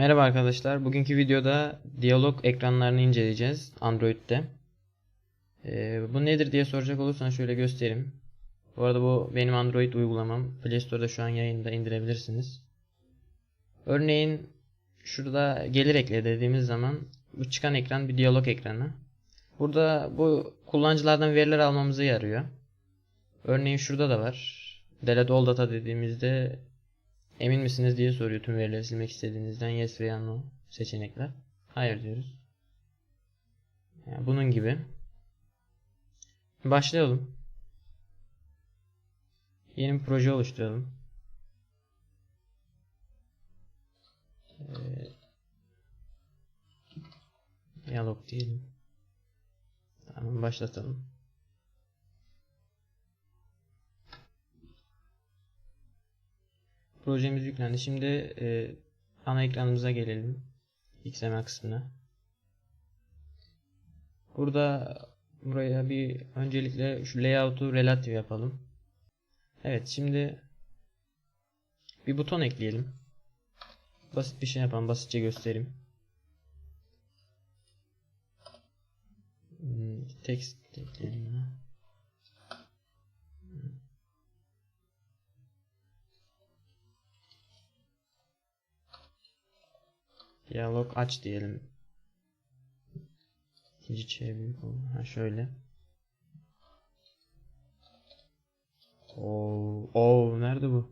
Merhaba arkadaşlar. Bugünkü videoda diyalog ekranlarını inceleyeceğiz Android'de. Ee, bu nedir diye soracak olursan şöyle göstereyim. Bu arada bu benim Android uygulamam. Play Store'da şu an yayında indirebilirsiniz. Örneğin şurada gelir ekle dediğimiz zaman bu çıkan ekran bir diyalog ekranı. Burada bu kullanıcılardan veriler almamızı yarıyor. Örneğin şurada da var. Delete all data dediğimizde Emin misiniz diye soruyor tüm verileri silmek istediğinizden yes veya no seçenekler. Hayır diyoruz. Yani bunun gibi. Başlayalım. Yeni bir proje oluşturalım. Ee, diyalog diyelim. Tamam başlatalım. Projemiz yüklendi. Şimdi e, ana ekranımıza gelelim. XML kısmına. Burada buraya bir öncelikle şu layout'u relative yapalım. Evet şimdi bir buton ekleyelim. Basit bir şey yapalım. Basitçe göstereyim. Hmm, Text ekleyelim Diyalog aç diyelim. İkinci Ç büyük. Ha şöyle. Oo, oo nerede bu?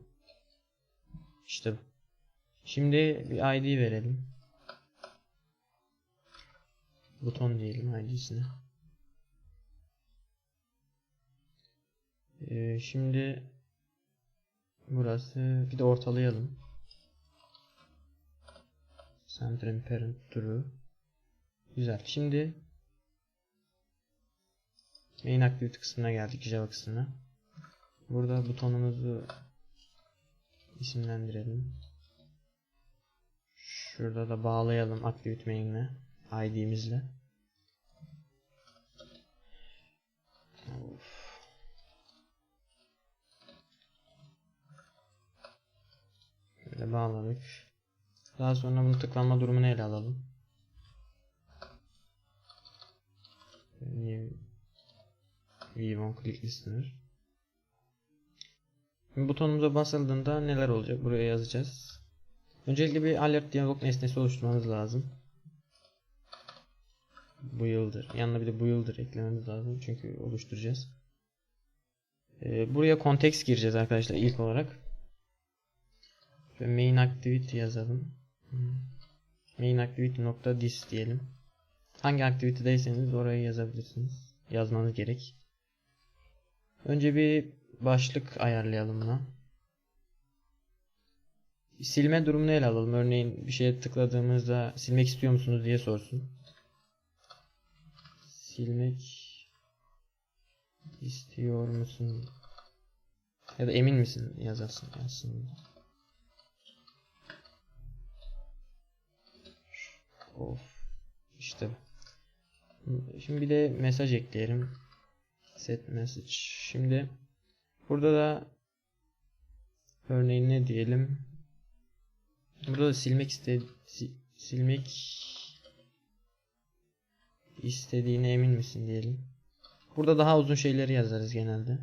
İşte bu. Şimdi bir ID verelim. Buton diyelim ID'sine. Ee, şimdi burası bir de ortalayalım. Center and parent true. Güzel. Şimdi main activity kısmına geldik Java kısmına. Burada butonumuzu isimlendirelim. Şurada da bağlayalım activity main'le ID'mizle. Böyle bağladık. Daha sonra bunu tıklanma durumunu ele alalım. New V1 click listener. Şimdi butonumuza basıldığında neler olacak? Buraya yazacağız. Öncelikle bir alert diyalog nesnesi oluşturmamız lazım. Bu yıldır. Yanına bir de bu yıldır eklememiz lazım. Çünkü oluşturacağız. Ee, buraya context gireceğiz arkadaşlar ilk olarak. Ve main activity yazalım. Main activity nokta this diyelim. Hangi aktivitedeyseniz orayı yazabilirsiniz. Yazmanız gerek. Önce bir başlık ayarlayalım buna. Silme durumunu ele alalım. Örneğin bir şeye tıkladığımızda silmek istiyor musunuz diye sorsun. Silmek istiyor musun? Ya da emin misin yazarsın aslında. Of. İşte. Şimdi bir de mesaj ekleyelim. Set message. Şimdi burada da örneğin ne diyelim? Burada da silmek iste si silmek istediğine emin misin diyelim. Burada daha uzun şeyleri yazarız genelde.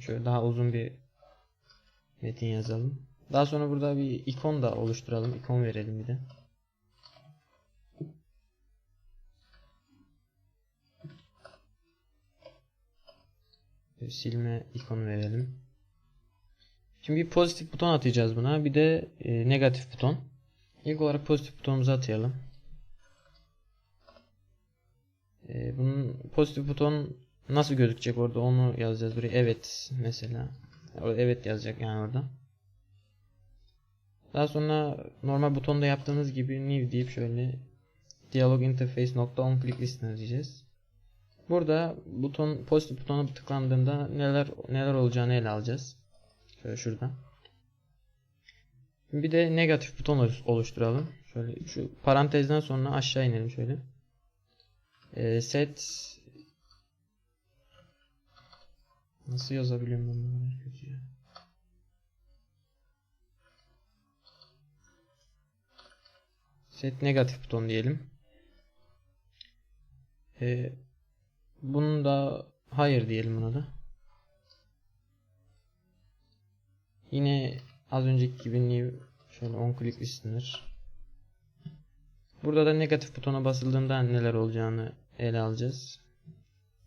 Şöyle daha uzun bir metin yazalım. Daha sonra burada bir ikon da oluşturalım. İkon verelim bir de. Silme ikonu verelim. Şimdi bir pozitif buton atacağız buna. Bir de e, negatif buton. İlk olarak pozitif butonumuzu atayalım. E, bunun pozitif buton nasıl gözükecek orada onu yazacağız buraya. Evet mesela. Evet yazacak yani orada. Daha sonra normal butonda yaptığınız gibi new deyip şöyle dialog interface nokta on click listener diyeceğiz. Burada buton pozitif butona tıklandığında neler neler olacağını ele alacağız. Şöyle şurada. Bir de negatif buton oluşturalım. Şöyle şu parantezden sonra aşağı inelim şöyle. Ee, set Nasıl yazabiliyorum ben bunu kötü ya. Set negatif buton diyelim. Ee, bunu da hayır diyelim buna da. Yine az önceki gibi new şöyle on click listener. Burada da negatif butona basıldığında neler olacağını ele alacağız.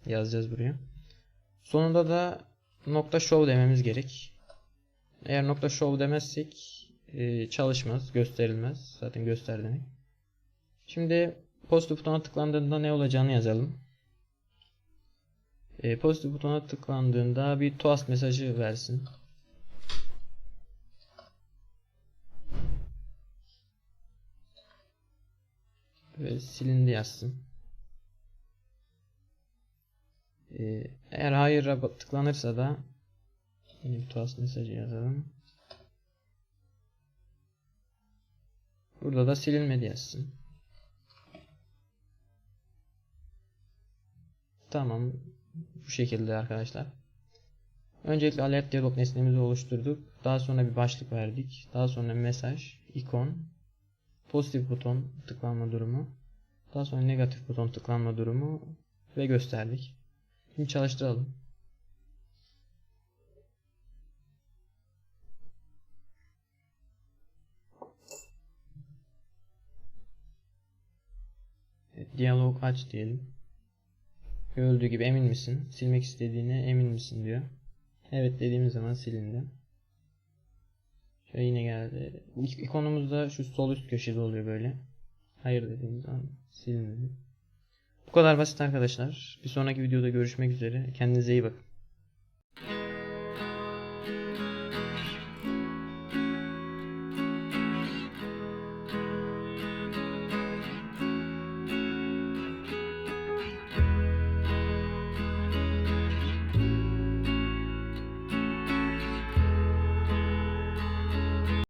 Yazacağız buraya. Sonunda da nokta show dememiz gerek. Eğer nokta show demezsek e, çalışmaz, gösterilmez. Zaten göster demek. Şimdi pozitif butona tıklandığında ne olacağını yazalım. E, pozitif butona tıklandığında bir toast mesajı versin. Böyle silindi yazsın. E, eğer hayır'a tıklanırsa da yine bir toast mesajı yazalım. Burada da silinmedi yazsın. Tamam. Bu şekilde arkadaşlar. Öncelikle alert diyalog nesnemizi oluşturduk. Daha sonra bir başlık verdik. Daha sonra mesaj, ikon, pozitif buton tıklanma durumu. Daha sonra negatif buton tıklanma durumu ve gösterdik. Şimdi çalıştıralım. Evet, diyalog aç diyelim. Gördüğü gibi emin misin? Silmek istediğine emin misin diyor. Evet dediğimiz zaman silindi. Şöyle yine geldi. İk- İkonumuz da şu sol üst köşede oluyor böyle. Hayır dediğimiz zaman silindi. Bu kadar basit arkadaşlar. Bir sonraki videoda görüşmek üzere. Kendinize iyi bakın.